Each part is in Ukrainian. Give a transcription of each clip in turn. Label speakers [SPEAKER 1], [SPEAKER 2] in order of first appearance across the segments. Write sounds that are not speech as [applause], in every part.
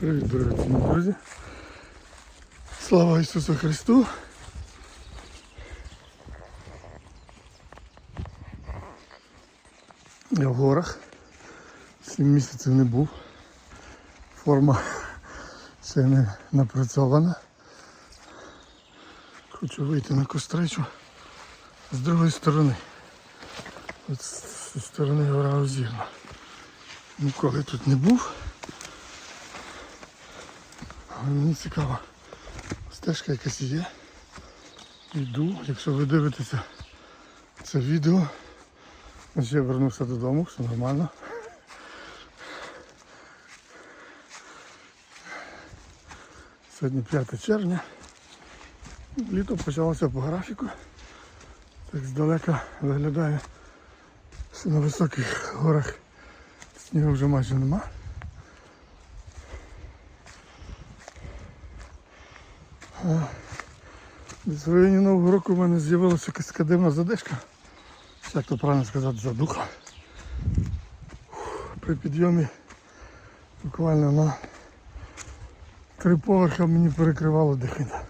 [SPEAKER 1] Привіт, дорогі друзі. Слава Ісусу Христу. Я в горах. Сім місяців не був. Форма ще не напрацьована. Хочу вийти на костричу з другої сторони. От з сторони гора Озірна. Ніколи тут не був. Мені цікаво. Стежка якась є. Йду, якщо ви дивитеся це відео, значить я вернувся додому, все нормально. Сьогодні 5 червня. Літо почалося по графіку. Так здалека виглядає, що на високих горах снігу вже майже нема. В районі Нового року в мене з'явилася якась така дивна задишка. Як то правильно сказати, задуха. При підйомі буквально на три поверха мені перекривало дихання.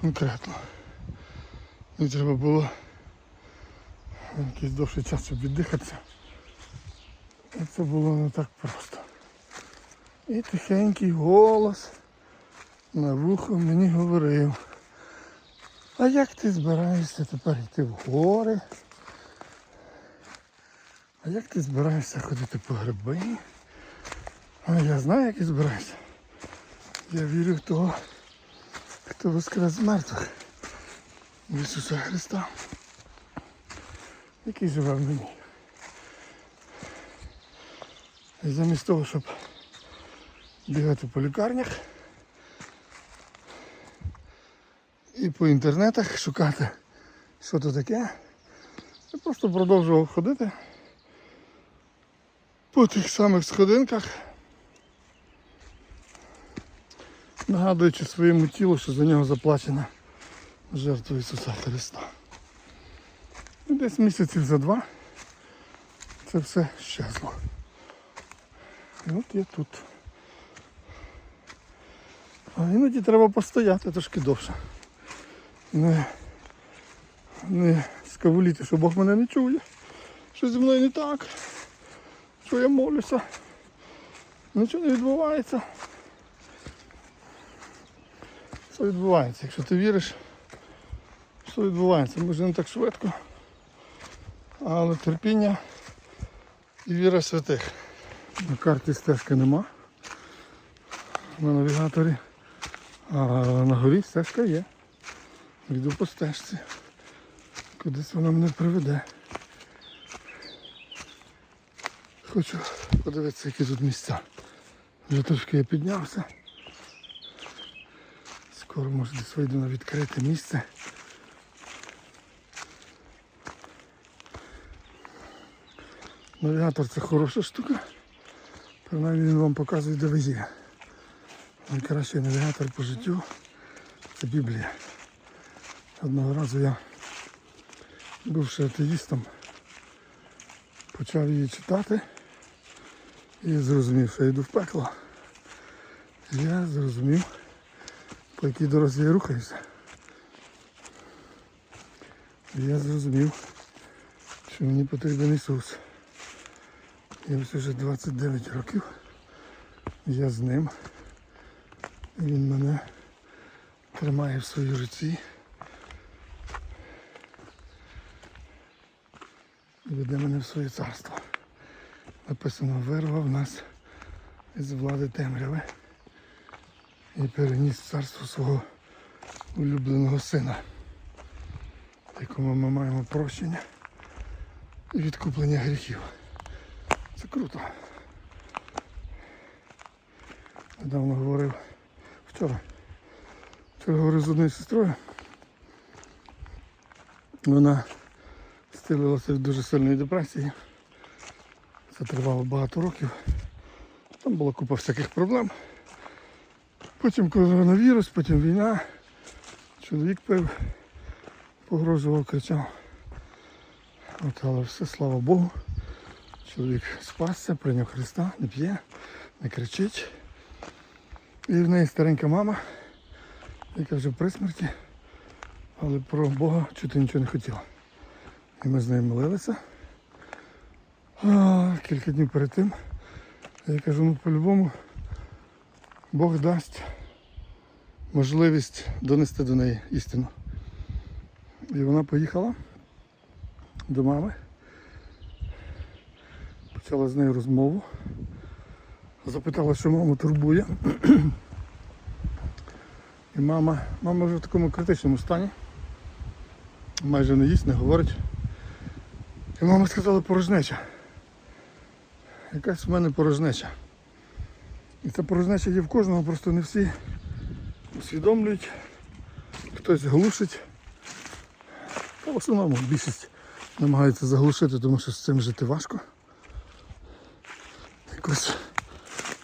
[SPEAKER 1] Конкретно. І треба було якийсь довший час, щоб віддихатися. І це було не так просто. І тихенький голос на вухо мені говорив. А як ти збираєшся тепер йти в гори? А як ти збираєшся ходити по гриби? А я знаю, як я збираюся. Я вірю в того, хто воскрес з мертвих. В Ісуса Христа, який живе в мені. І замість того, щоб бігати по лікарнях і по інтернетах шукати, що то таке, я просто продовжував ходити по тих самих сходинках, нагадуючи своєму тілу, що за нього заплачена жертва Ісуса Христа. І десь місяців за два це все щезло. І от я тут. А іноді треба постояти трошки довше. Не, не скавуліти, що Бог мене не чує. Що зі мною не так. Що я молюся. Нічого не відбувається. Що відбувається? Якщо ти віриш, що відбувається, може не так швидко. Але терпіння і віра святих. На карті стежки нема. На навігаторі. А на горі стежка є. Йду по стежці. Кудись вона мене приведе. Хочу подивитися, які тут місця. Вже трошки я піднявся. Скоро може десь вийду на відкрите місце. Навігатор це хороша штука. Принаймні він вам показує, де ви є. Найкращий навігатор по життю це Біблія. Одного разу я, бувши атеїстом, почав її читати і зрозумів, що я йду в пекло. Я зрозумів, по якій дорозі я рухаюся. Я зрозумів, що мені потрібен Ісус. І ось вже 29 років я з ним. Він мене тримає в своїй руці. І веде мене в своє царство. Написано, вирвав нас із влади темряви і переніс царство свого улюбленого сина, якому ми маємо прощення і відкуплення гріхів. Це круто. Недавно говорив вчора. Вчора говорив з однією сестрою. Вона стілилася в дуже сильної депресії. Це тривало багато років. Там була купа всяких проблем. Потім коронавірус, потім війна. Чоловік пив, погрожував, кричав. От, але все, слава Богу. Чоловік спасся, прийняв Христа, не п'є, не кричить. І в неї старенька мама, яка вже при смерті, але про Бога чути нічого не хотіла. І ми з нею молилися. А, кілька днів перед тим. Я кажу, ну по-любому Бог дасть можливість донести до неї істину. І вона поїхала до мами, почала з нею розмову, запитала, що маму турбує. І мама, мама вже в такому критичному стані, майже не їсть, не говорить. І мама сказала порожнеча. Якась в мене порожнеча. І ця порожнеча є в кожного, просто не всі усвідомлюють, хтось глушить. Та в основному більшість намагаються заглушити, тому що з цим жити важко. Якось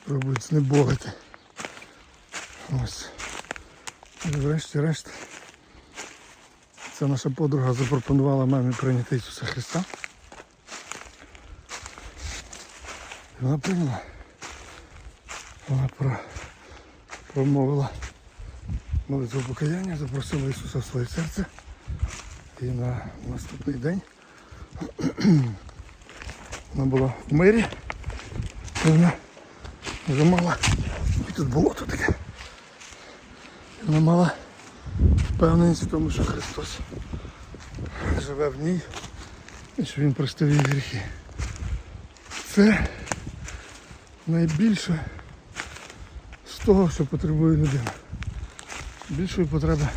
[SPEAKER 1] пробують знеболити. Ось. І врешті-решт. Ця наша подруга запропонувала мамі прийняти Ісуса Христа. І вона прийняла. Вона про, промовила молитву покаяння, запросила Ісуса в своє серце. І на наступний день [clears throat] вона була в мирі. І вона вже мала, і тут болото таке. І вона мала впевненість в тому, що Христос живе в ній і що Він простив її гріхи. Це найбільше з того, що потребує людина. Більшої потреби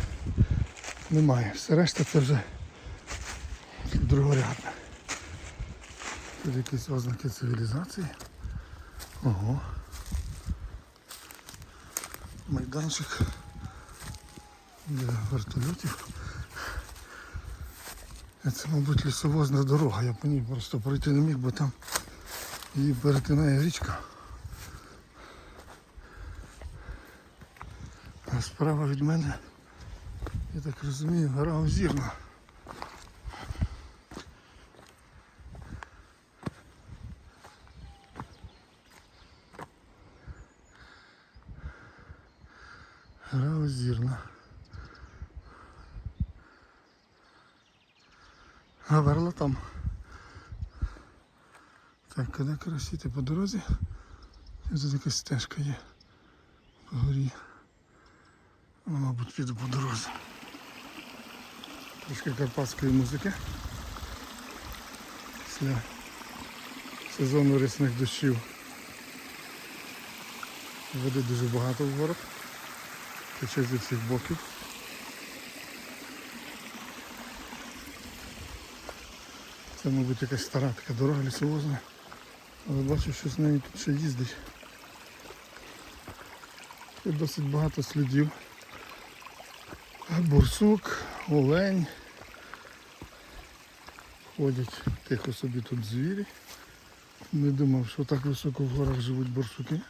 [SPEAKER 1] немає. Все решта це вже другорядне. Тут якісь ознаки цивілізації. Ого. Майданчик для вертольотів. Це, мабуть, лісовозна дорога. Я по ній просто пройти не міг, бо там її перетинає річка. Справа від мене, я так розумію, гора Озірна. Гора Озірна. А там. Так, куди красити по дорозі? Тут якась стежка є по горі. Мабуть, піду по. Трошки карпатської музики. Після сезону рясних дощів. Води дуже багато в горах. Тече зі всіх боків. Це, мабуть, якась стара така дорога лісовозна. Але бачу, що з нею тут ще їздить. Тут досить багато слідів. Бурсук, олень. Ходять тихо собі тут звірі. Не думав, що так високо в горах живуть борсуки.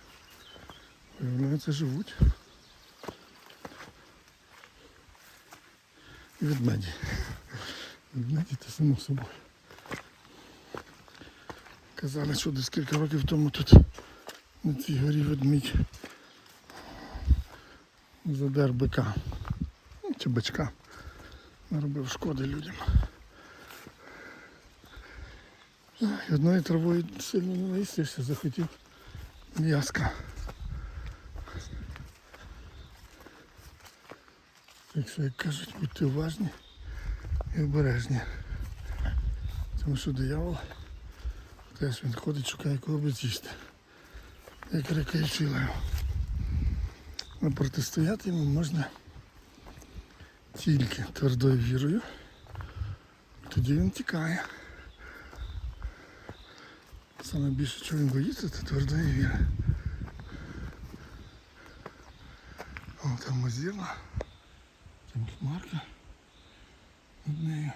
[SPEAKER 1] Виявляється, живуть. І ведмеді. Ведмеді це само собою. Казали, що десь кілька років тому тут на цій горі ведмідь задер бика. Чи бичка. Наробив шкоди людям. І одною травою сильно не наїстився, захотів м'яска. Так що, як кажуть, будьте уважні і обережні. Тому що диявол теж він ходить, шукає кого би з'їсти. Як река і вчила його. А протистояти йому можна тільки твердою вірою. Тоді він тікає. Саме більше, чого він боїться, це твердої віри. О, там озірна. Там хмарка над нею.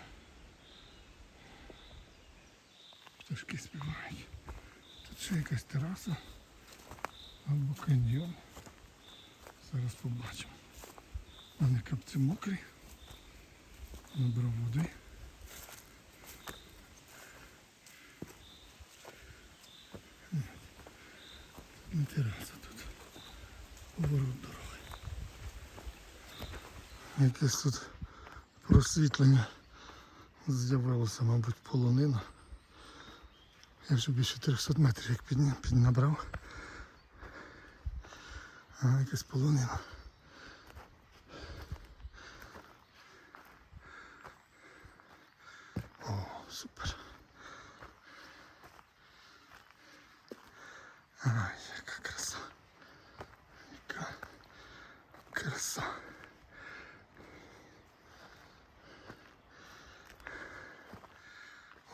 [SPEAKER 1] Пташки співають. Тут ще якась тераса або каньйон. Зараз побачимо. Мене капці мокрі. Набрав води. Не тераса тут. Поворот дороги. Якесь тут просвітлення з'явилося, мабуть, полонина. Я вже більше 300 метрів як піднабрав. А, якась полонина. Супер. Ай, яка краса. Яка краса.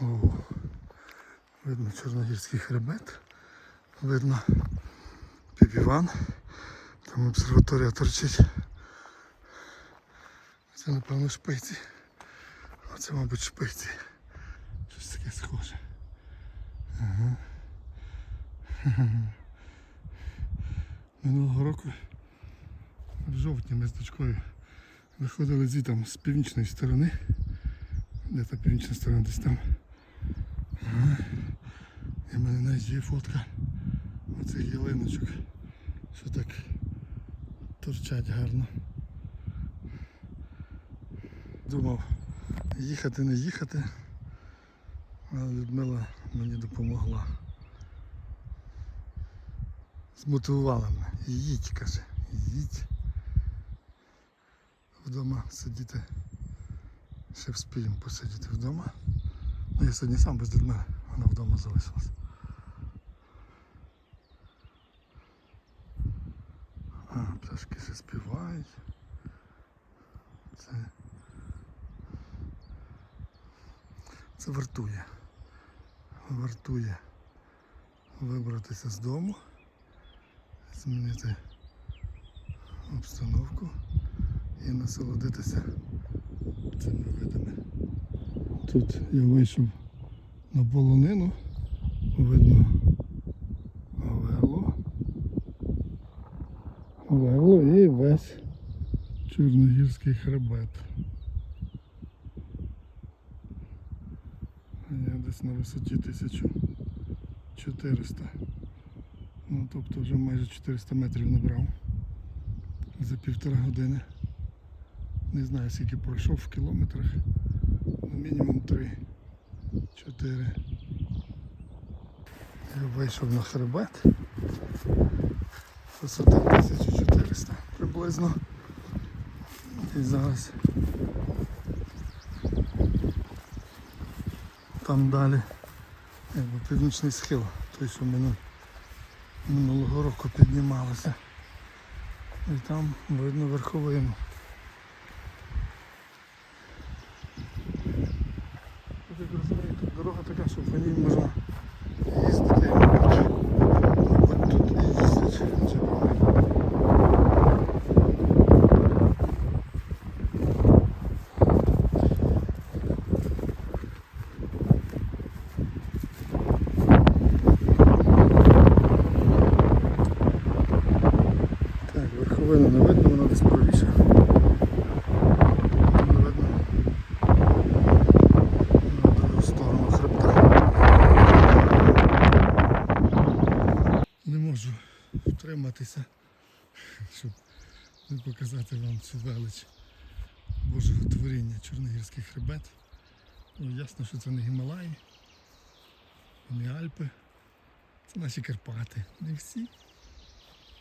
[SPEAKER 1] О, видно Чорногірський хребет. Видно Піпіван. Там обсерваторія торчить. Це напевно шпиці. Оце, мабуть, шпиці. Щось таке схоже. Ага. Минулого року в жовтні ми з дочкою виходили звідти з північної сторони. Де та північна сторона десь там. І в мене навіть є фотка оцих ялиночок, що так торчать гарно. Думав їхати, не їхати, але Людмила мені допомогла. Змотивувала мене. Їдь, каже, їдь. Вдома сидіти. Ще вспіємо посидіти вдома. Ну я сьогодні сам без Людмили, вона вдома залишилась. А, пташки ще співають. Це, це вартує. Вартує вибратися з дому, змінити обстановку і насолодитися цими видами. Тут я вийшов на полонину, видно Авело. Авело і весь Чорногірський хребет. Я десь на висоті 1400. Ну, тобто вже майже 400 метрів набрав за півтора години. Не знаю скільки пройшов в кілометрах. Ну, мінімум 3, 4. Я вийшов на хребет. Висота 1400 приблизно. І зараз там далі якби північний схил, той, що ми минулого року піднімалися. І там видно верховину. Я так розумію, тут дорога така, що по ній можна їздити, мабуть. Мабуть, тут і їздять. Чекаю. Так, верховину не видно, вона десь правіше. Не можу втриматися, щоб не показати вам цю велич Божого творіння, Чорногірський хребет. Ну, ясно, що це не Гімалаї, не Альпи. Це наші Карпати. Не всі.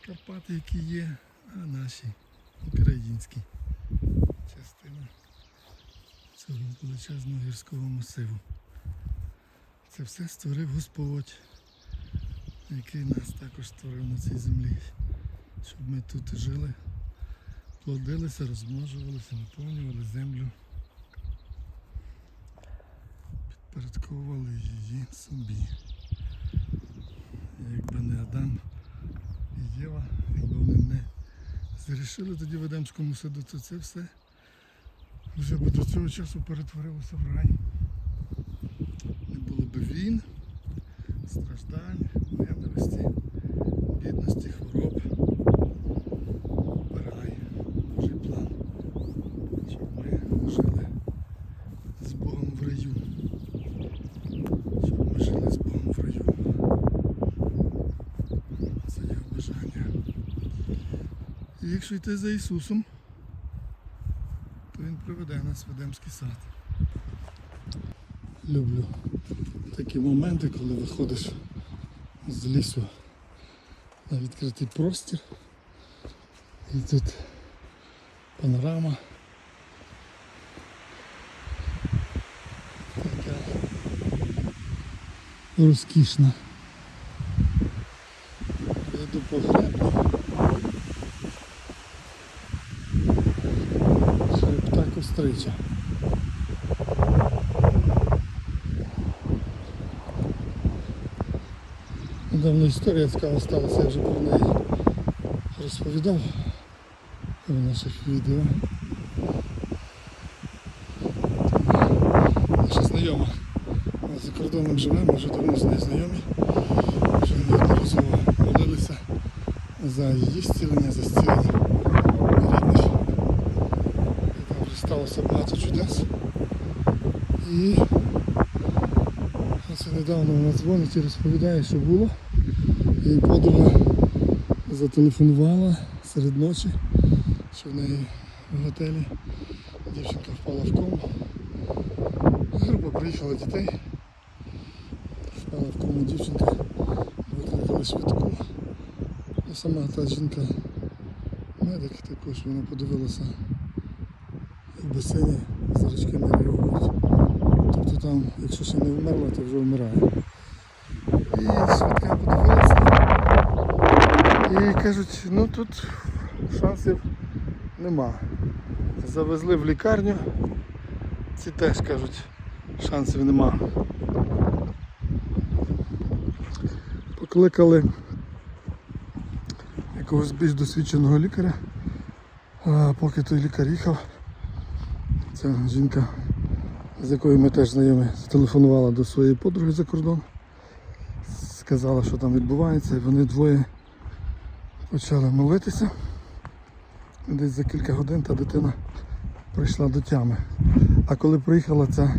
[SPEAKER 1] Карпати, які є, а наші українські частина цього величезного гірського масиву. Це все створив Господь, який нас також створив на цій землі, щоб ми тут жили, плодилися, розмножувалися, наповнювали землю, підпорядковували її собі. Якби не Адам і Єва, якби вони не зрішили тоді в Едемському саду, то це все вже би до цього часу перетворилося в рай. Не було б війн, страждань, ненависті, бідності, хвороб. Рай, Божий план, щоб ми жили з Богом в раю. Щоб ми жили з Богом в раю. Це його бажання. Якщо йти за Ісусом, то Він приведе нас в Едемський сад. Люблю такі моменти, коли виходиш з лісу на відкритий простір. І тут панорама. Така розкішна. Я йду по греблю. Хребта кострича. Недавно історія цікава сталася, я вже про неї розповідав в наших відео. Наша знайома. Вона за кордоном живе, ми вже давно з нею знайомі. Вже неодноразово молилися за її зцілення, за зцілення рідних. І там вже сталося багато чудес. І Оце недавно вона дзвонить і розповідає, що було. Її подруга зателефонувала серед ночі, що в неї в готелі дівчинка впала в кому. Група приїхала дітей. Впала в кому дівчинка, викликали швидку. І сама та жінка медик також вона подивилася в басейні зрачки не реагують. Тобто там, якщо ще не вмерла, то вже вмирає. І швидка подивилася. І кажуть, ну тут шансів нема. Завезли в лікарню. Ці теж кажуть, шансів нема. Покликали якогось більш досвідченого лікаря. Поки той лікар їхав, ця жінка з якою ми теж знайомі, зателефонувала до своєї подруги за кордон, сказала, що там відбувається, і вони двоє почали молитися. Десь за кілька годин та дитина прийшла до тями. А коли приїхала ця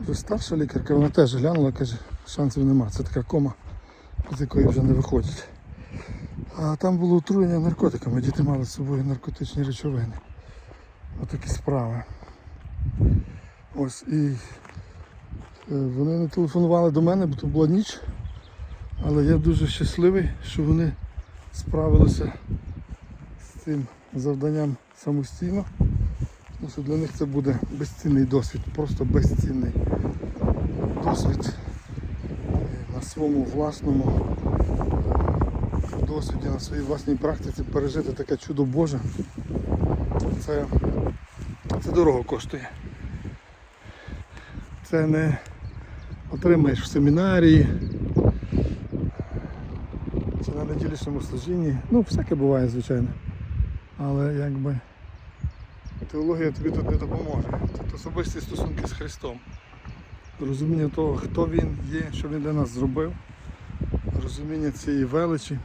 [SPEAKER 1] вже старша лікарка, вона теж глянула, каже, шансів нема. Це така кома, з якої вже не виходять. А там було отруєння наркотиками, діти мали з собою наркотичні речовини. Отакі справи. Ось і е, вони не телефонували до мене, бо то була ніч. Але я дуже щасливий, що вони справилися з цим завданням самостійно. Тому що для них це буде безцінний досвід, просто безцінний досвід на своєму власному досвіді, на своїй власній практиці пережити таке чудо Боже. Це, це дорого коштує це не отримаєш в семінарії чи служінні. Ну, всяке буває, звичайно. Але якби теологія тобі тут не допоможе. Тут особисті стосунки з Христом. Розуміння того, хто Він є, що Він для нас зробив, розуміння цієї величі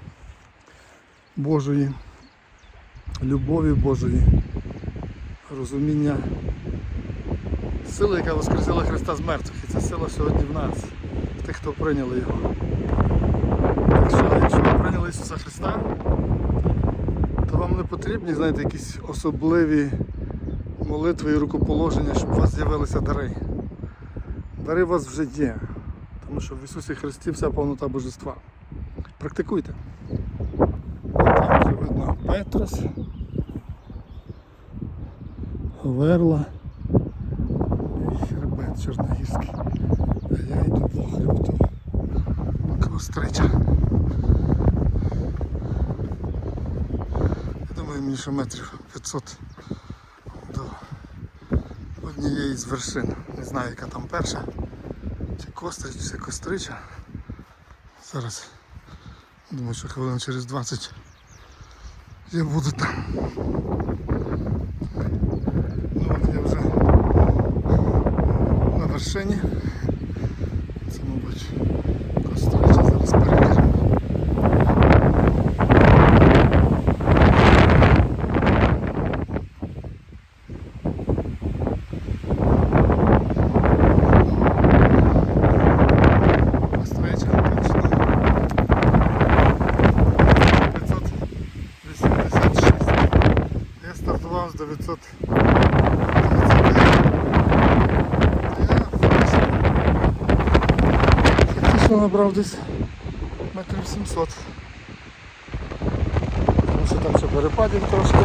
[SPEAKER 1] Божої, любові Божої, розуміння сила, яка воскресила Христа з мертвих. І ця сила сьогодні в нас, в тих, хто прийняли його. Прийняли Ісуса Христа, то вам не потрібні, знаєте, якісь особливі молитви і рукоположення, щоб у вас з'явилися дари. Дари у вас вже є. Тому що в Ісусі Христі вся повнота Божества. Практикуйте. Там вже видно Петрос, Верла хребет Чорногірський. А я йду по хребту Кострича. Ще метрів 500 до однієї з вершин. Не знаю, яка там перша. Чи Кострич, чи Кострича. Зараз думаю, що хвилин через 20 я буду там. Ну от я вже на вершині. 900 Фактично набрав десь метрів 700. Тому що там ще перепадів трошки.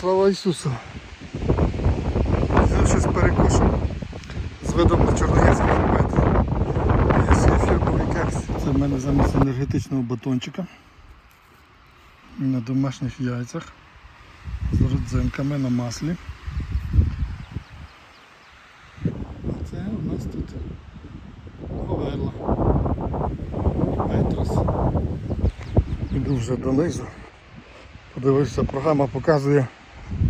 [SPEAKER 1] Слава Ісусу! Енергетичного батончика на домашніх яйцях з родзинками на маслі. А це у нас тут говерла. Петрос. Іду вже донизу. Подивився, програма показує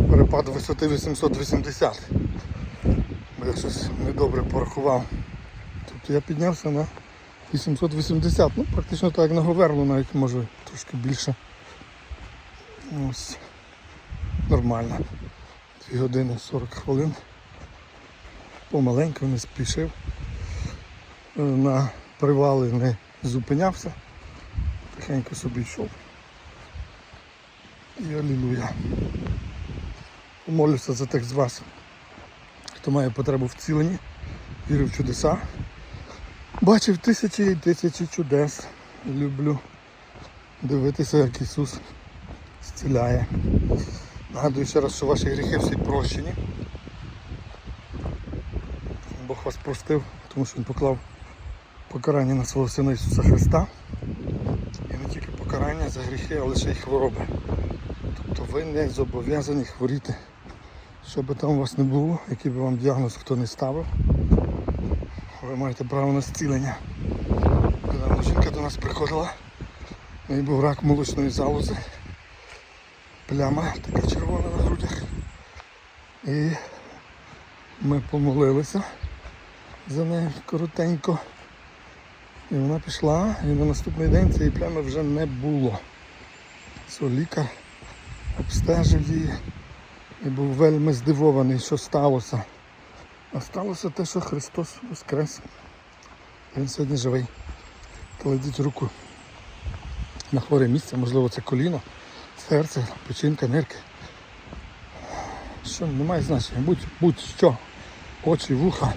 [SPEAKER 1] перепад висоти 880. Бо я щось недобре порахував. Тобто я піднявся на 880, ну практично так як на Говерлу, навіть може трошки більше. Ось. Нормально. 2 години 40 хвилин. Помаленьку не спішив. Е, На привали не зупинявся. Тихенько собі йшов. І алілуя. Помолюся за тих з вас, хто має потребу в ціленні, вірив в чудеса. Бачив тисячі і тисячі чудес. Люблю дивитися, як Ісус зціляє. Нагадую ще раз, що ваші гріхи всі прощені. Бог вас простив, тому що Він поклав покарання на свого Сина Ісуса Христа. І не тільки покарання за гріхи, а лише й хвороби. Тобто ви не зобов'язані хворіти. Що би там у вас не було, який би вам діагноз хто не ставив, ви маєте право на зцілення. Недавно жінка до нас приходила, в неї був рак молочної залози, пляма така червона на грудях. І ми помолилися за нею коротенько. І вона пішла, і на наступний день цієї плями вже не було. Це лікар обстежив її і був вельми здивований, що сталося. А сталося те, що Христос воскрес. Він сьогодні живий. Кладіть руку на хворе місце, можливо, це коліно, серце, печінка, нирки. Що немає значення, будь, будь-що, очі, вуха.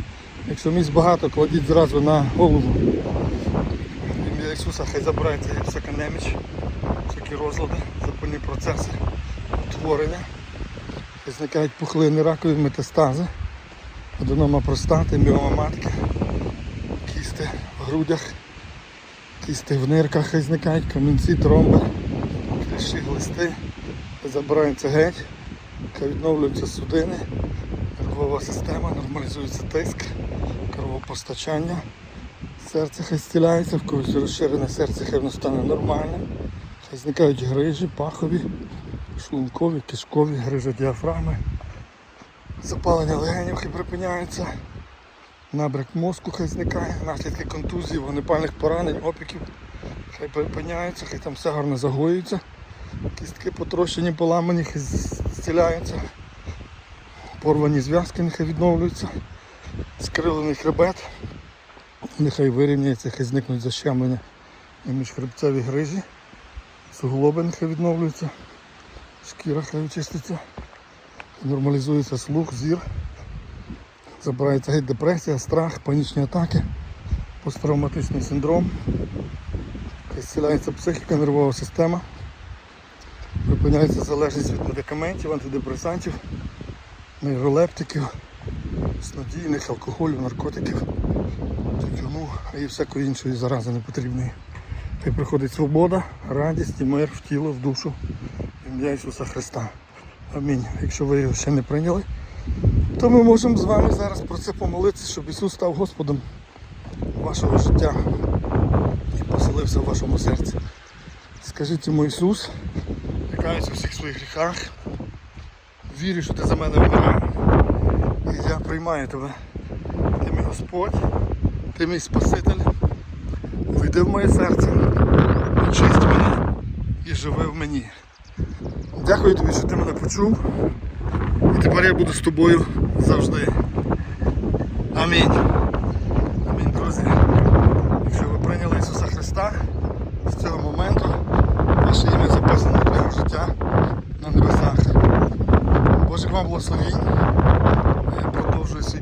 [SPEAKER 1] Якщо місць багато, кладіть зразу на голову. Ім'я Ісуса хай забирається всяка неміч, всякі розлади, запальні процеси, утворення. Зникають пухлини, ракові метастази, аденома простати, міома матки, кісти в грудях, кісти в нирках хай зникають, камінці, тромби, кліщі, глисти, забираються геть, відновлюються судини, нервова система, нормалізується тиск, кровопостачання, серце хай зціляється, в когось розширене серце, хай воно стане нормальним, хай зникають грижі, пахові, шлункові, кишкові, грижа діафрагми, запалення легенів хай припиняється, набряк мозку хай зникає, наслідки контузії, вогнепальних поранень, опіків, хай припиняються, хай там все гарно загоюється, кістки потрощені, поламані, хай зціляються, порвані зв'язки нехай відновлюються, скривлений хребет, нехай вирівняється, хай зникнуть защемлення. І міжхребцеві грижі, суглоби нехай відновлюються, шкіра хай очиститься, нормалізується слух, зір, забирається геть депресія, страх, панічні атаки, посттравматичний синдром, зціляється психіка, нервова система, припиняється залежність від медикаментів, антидепресантів, нейролептиків, снодійних, алкоголю, наркотиків, тютюну і всякої іншої зарази непотрібної. Хай приходить свобода, радість і мир в тіло, в душу. Ім'я Ісуса Христа. Амінь. Якщо ви його ще не прийняли, то ми можемо з вами зараз про це помолитися, щоб Ісус став Господом вашого життя і поселився в вашому серці. Скажіть йому Ісус, каюсь у всіх своїх гріхах, вірю, що ти за мене вмирав. І я приймаю тебе. Ти мій Господь, ти мій Спаситель. Війди в моє серце, очисть мене і живи в мені. Дякую тобі, що ти мене почув. І тепер я буду з тобою завжди. Амінь. Амінь, друзі. Якщо ви прийняли Ісуса Христа з цього моменту ваше ім'я записано в книгу життя на небесах. Божих вам благословінь. Я продовжую свій